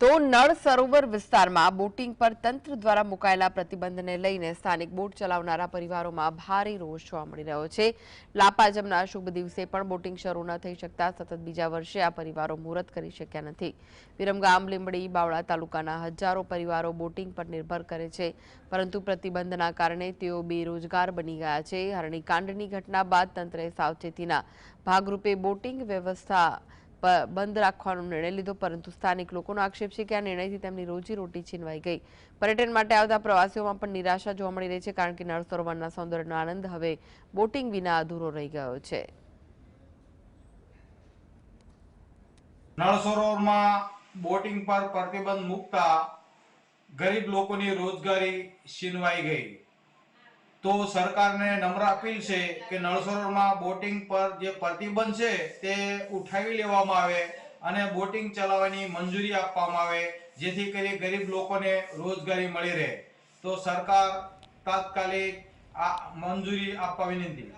તો નળ સરોવર વિસ્તારમાં બોટિંગ પર તંત્ર દ્વારા મુકાયેલા પ્રતિબંધને લઈને સ્થાનિક બોટ ચલાવનારા પરિવારોમાં ભારે રોષ જોવા મળી રહ્યો છે. લાપાજમના શુભ દિવસે પણ બોટિંગ શરૂ ન થઈ શકતા સતત બીજા વર્ષે આ પરિવારો મુહૂર્ત કરી શક્યા નથી. વિરમગામ, લીંબડી, બાવળા તાલુકાના હજારો પરિવારો બોટિંગ પર નિર્ભર કરે છે. પરંતુ પ્રતિબંધના કારણે તેઓ બેરોજગાર બની ગયા છે. હરણીકાંડની ઘટના બાદ તંત્રએ સાવચેતીના ભાગરૂપે બોટિંગ વ્યવસ્થા બંધ રાખવાનો નિર્ણય લીધો, પરંતુ સ્થાનિક લોકોનો આક્ષેપ છે કે આ નિર્ણયથી તેમની રોજીરોટી છીનવાઈ ગઈ. પર્યટન માટે આવતા પ્રવાસીઓમાં પણ નિરાશા જોવા મળી રહી છે, કારણ કે નળ સરોવરના સૌંદર્યનો આનંદ હવે બોટિંગ વિના અધૂરો રહી ગયો છે. નળ સરોવરમાં બોટિંગ પર પ્રતિબંધ મૂકતા ગરીબ લોકોની રોજગારી છીનવાઈ ગઈ. તો સરકારને નમ્ર અપીલ છે કે નળ સરોવરમાં બોટિંગ પર જે પ્રતિબંધ છે તે ઉઠાવી લેવામાં આવે અને બોટિંગ ચલાવવાની મંજૂરી આપવામાં આવે, જેથી કરી ગરીબ લોકોને રોજગારી મળી રહે. તો સરકાર તાત્કાલિક આ મંજૂરી આપવા વિનંતી.